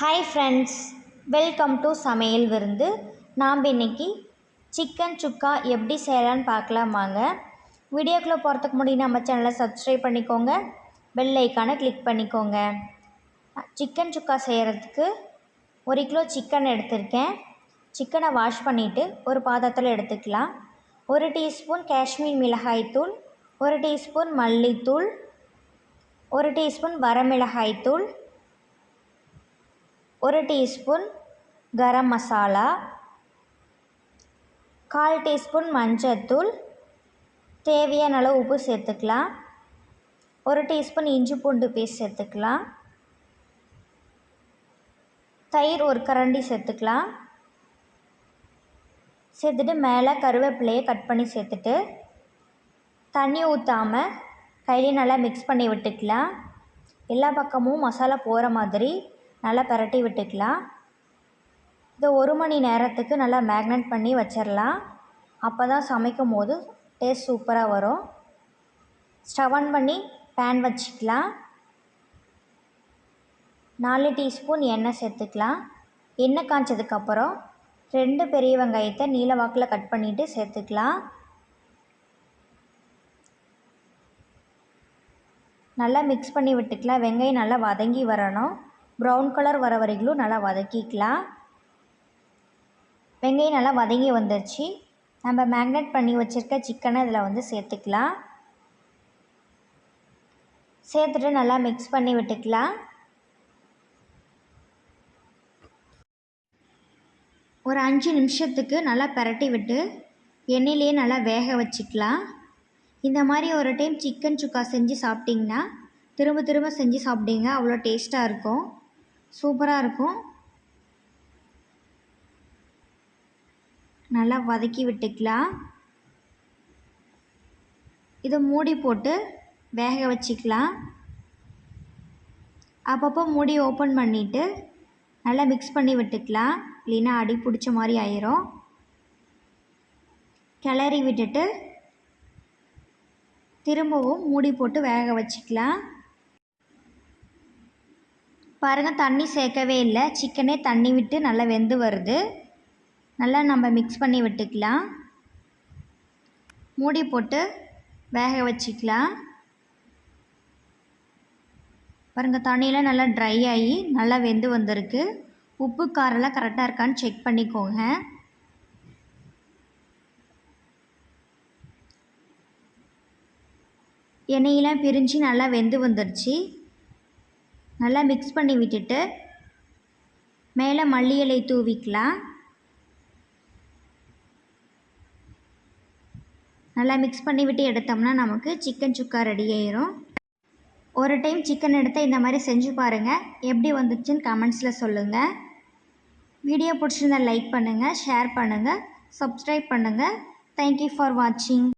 Hi friends welcome to சமையல் விருந்து. நாம் இன்னைக்கு சிக்கன் சுக்கா எப்படி செய்யலான்னு பார்க்கலாமாங்க வீடியோக்குள்ளே போகிறதுக்கு முன்னாடி நம்ம சேனலை சப்ஸ்கிரைப் பண்ணிக்கோங்க. பெல் ஐக்கானை கிளிக் பண்ணிக்கோங்க. சிக்கன் சுக்கா செய்கிறதுக்கு ஒரு கிலோ சிக்கன் எடுத்திருக்கேன். சிக்கனை வாஷ் பண்ணிவிட்டு ஒரு பாத்திரத்தில் எடுத்துக்கலாம். ஒரு டீஸ்பூன் காஷ்மீர் மிளகாய்த்தூள் ஒரு டீஸ்பூன் மல்லித்தூள் ஒரு டீஸ்பூன் வரமிளகாய்த்தூள் ஒரு டீஸ்பூன் கரம் மசாலா கால் டீஸ்பூன் மஞ்சத்தூள் தேவையான அளவு உப்பு சேர்த்துக்கலாம். ஒரு டீஸ்பூன் இஞ்சி பூண்டு பேஸ்ட் சேர்த்துக்கலாம். தயிர் ஒரு கரண்டி சேர்த்துக்கலாம். சேர்த்துட்டு மேலே கருவேப்பிலையை கட் பண்ணி சேர்த்துட்டு தண்ணி ஊற்றாமல் கையிலே நல்லா மிக்ஸ் பண்ணி விட்டுக்கலாம். எல்லா பக்கமும் மசாலா போகிற மாதிரி நல்லா பரட்டி விட்டுக்கலாம். இதை ஒரு மணி நேரத்துக்கு நல்லா மேக்னெட் பண்ணி வச்சிடலாம். அப்போ தான் சமைக்கும் போது டேஸ்ட் சூப்பராக வரும். ஸ்டவ் ஆன் பண்ணி பேன் வச்சுக்கலாம். நாலு டீஸ்பூன் எண்ணெய் சேர்த்துக்கலாம். எண்ணெய் காய்ச்சதுக்கப்புறம் ரெண்டு பெரிய வெங்காயத்தை நீல வாக்கில் கட் பண்ணிவிட்டு சேர்த்துக்கலாம். நல்லா மிக்ஸ் பண்ணி விட்டுக்கலாம். வெங்காயம் நல்லா வதங்கி வரணும். ப்ரௌன் கலர் வர வரைக்கும் நல்லா வதக்கிக்கலாம். வெங்காயம் நல்லா வதங்கி வந்துருச்சு. நம்ம மேக்னேட் பண்ணி வச்சுருக்க சிக்கனை இதில் வந்து சேர்த்துக்கலாம். சேர்த்துட்டு நல்லா மிக்ஸ் பண்ணி விட்டுக்கலாம். ஒரு அஞ்சு நிமிஷத்துக்கு நல்லா பரட்டி விட்டு எண்ணெயிலேயே நல்லா வேக வச்சுக்கலாம். இந்த மாதிரி ஒரு டைம் சிக்கன் சுக்கா செஞ்சு சாப்பிட்டிங்கன்னா திரும்ப திரும்ப செஞ்சு சாப்பிட்டீங்க அவ்வளோ டேஸ்ட்டாக இருக்கும். சூப்பராக இருக்கும். நல்லா வதக்கி விட்டுக்கலாம். இதை மூடி போட்டு வேக வச்சுக்கலாம். அப்பப்போ மூடி ஓப்பன் பண்ணிவிட்டு நல்லா மிக்ஸ் பண்ணி விட்டுக்கலாம். இல்லைன்னா அடி பிடிச்ச மாதிரி ஆயிரும். கிளறி விட்டுட்டு திரும்பவும் மூடி போட்டு வேக வச்சுக்கலாம். பாருங்கள் தண்ணி சேர்க்கவே இல்லை. சிக்கனே தண்ணி விட்டு நல்லா வெந்து வருது. நல்லா நம்ம மிக்ஸ் பண்ணி விட்டுக்கலாம். மூடி போட்டு வேக வச்சுக்கலாம். பாருங்கள் தண்ணியெலாம் நல்லா ட்ரை ஆகி நல்லா வெந்து வந்திருக்கு. உப்பு காரெல்லாம் கரெக்டாக இருக்கான்னு செக் பண்ணிக்கோங்க. எண்ணெயெல்லாம் பிரிஞ்சு நல்லா வெந்து வந்துடுச்சு நல்லா மிக்ஸ் பண்ணி விட்டுட்டு மேலே மல்லி இலை தூவிக்கலாம். நல்லா மிக்ஸ் பண்ணி விட்டு எடுத்தோம்னா நமக்கு சிக்கன் சுக்கா ரெடி ஆயிரும். ஒரு டைம் சிக்கன் எடுத்து இந்த மாதிரி செஞ்சு பாருங்கள் எப்படி வந்துச்சுன்னு கமெண்ட்ஸில் சொல்லுங்கள் வீடியோ பிடிச்சிருந்தால் லைக் பண்ணுங்கள் ஷேர் பண்ணுங்கள் சப்ஸ்கிரைப் பண்ணுங்கள் தேங்க்யூ ஃபார் வாட்சிங்